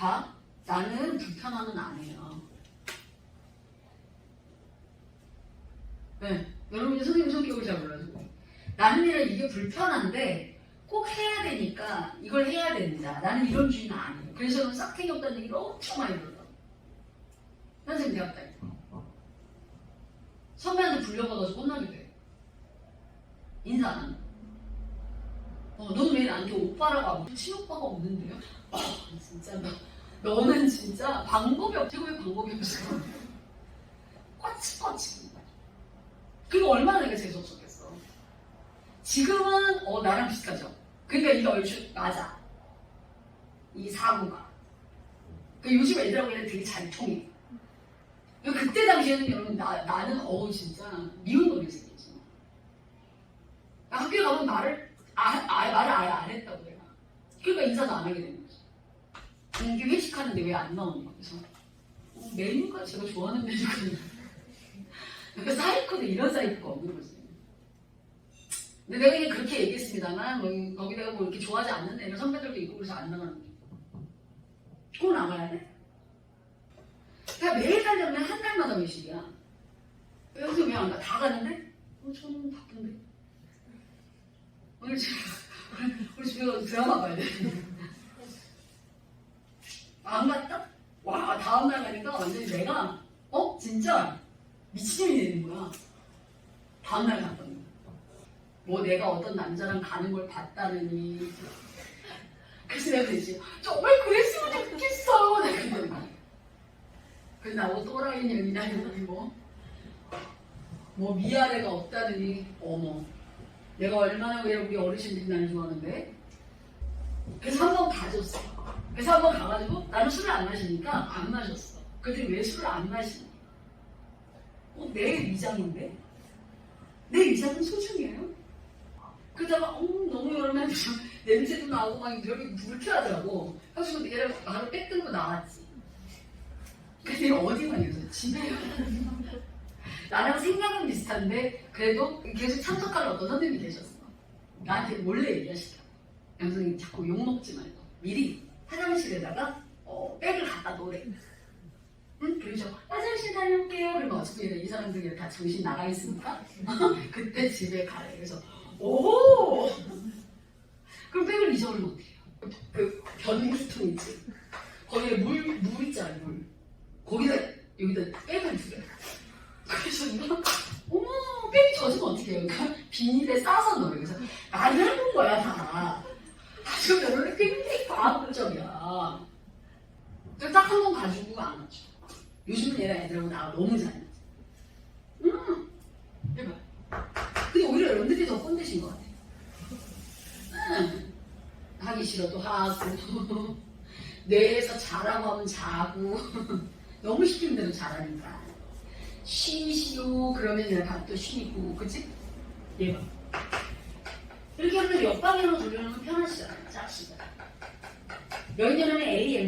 봐. 나는 불편함은 안 해요. 네. 여러분이 선생님 성격을 잘 몰라서. 나는 이라 이게 불편한데 꼭 해야 되니까 이걸 해야 된다. 나는 이런 주의는 아니에요. 그래서 싹탱이 없다는 얘기를 엄청 많이 들어요. 선생님 대학 다닐 때. 선배한테 불려받아서 혼나게 돼. 인사 안 한다. 어, 너는 왜 나한테 오빠라고 하고 친오빠가 없는데요? 어, 진짜 너, 너는 진짜 방법이 없고 왜 방법이 없어? 꼬치꼬치. 그리고 얼마나 내가 재수없었겠어. 지금은 어 나랑 비슷하죠. 그러니까 이게 얼추 맞아. 이 사고가. 그 요즘 애들하고 얘는 되게 잘 통해. 그러니까 그때 당시에는 여러분 나, 나는 어우 진짜 미운 놈이 생겼지. 나 학교 가면 말을 아, 아, 말을 아예 안 했다고 내가. 그러니까 인사도 안 하게 되는 이게 회식하는데 왜 안 나오냐. 그래서 어, 메뉴가 제가 좋아하는 메뉴거든요. 그러니까 사이코는 이런 사이코가 없는 거지. 근데 내가 그냥 그렇게 얘기했습니다만 뭐, 거기다가 뭐 이렇게 좋아하지 않는 애들 선배들도 있고 그래서 안 나가는 거지. 꼭 나가야 돼? 그냥 매일 가려면 한 달마다 몇식이야 여기서 왜 안 가? 다 가는데? 어, 저는 바쁜데. 오늘 집에, 오늘 집에 가서 드라마 봐야 돼. 안 갔다? 와, 다음날 가니까 완전히 내가, 어? 진짜 미친년이 되는 거야. 다음날 갔더니. 뭐 내가 어떤 남자랑 가는 걸 봤다느니. 그래서 내가 그랬지. 정말 그랬으면 좋겠어. 내가 그랬더니. 그래서 나보고 또라이 년이냐 이러더니 뭐. 뭐 미아래가 없다느니. 어머. 내가 얼마나 왜 우리 어르신들이 나를 좋아하는데. 그래서 한 번 가줬어. 그래서 한번 가가지고 나는 술을 안 마시니까 안 마셨어. 그때 왜 술을 안 마시냐. 어, 내 위장인데? 내 위장은 소중해요? 그러다가 어, 너무 여름에 냄새도 나고 막 여기 불쾌하더라고. 그래서 얘를 바로 뺏들고 나왔지. 근데 어디 가냐서 집에 나랑 생각은 비슷한데 그래도 계속 참석할 어떤 선생님이 계셨어. 나한테 몰래 얘기하시더라고. 양선생님 자꾸 욕 먹지 말고 미리 화장실에다가 어, 백을 갖다 놓으래. 응? 그래서 화장실 다녀올게요. 그러면 어차피 이 사람들이 다 정신 나가 있으니까 그때 집에 가래. 그래서 오! 그럼 백을 잊어버리면 어떡해요? 그 변기통 있지? 거기에 물, 물 있잖아요, 물. 거기다, 여기다 백을 두래. 그래서 이거, 어머, 백이 젖으면 어떡해요? 그러니까 비닐에 싸서 넣어요. 그래서 많이 해본 거야, 다. 과학적이야. 딱 한 번 가지고 안 왔죠. 요즘은 얘가 애들하고 나가 너무 잘. 음, 해봐. 근데 오히려 여러분들이 더 꼰대신 것 같아. 응. 하기 싫어도 하고, 뇌에서 자라고 하면 자고, 너무 시키는 대로 잘하니까. 쉬시오, 그러면 얘가 또 쉬고, 그치? 얘가. 이렇게 하면 옆방향으로 돌려놓으면 편하시잖아요, 짝씨가. 여기는 A, M,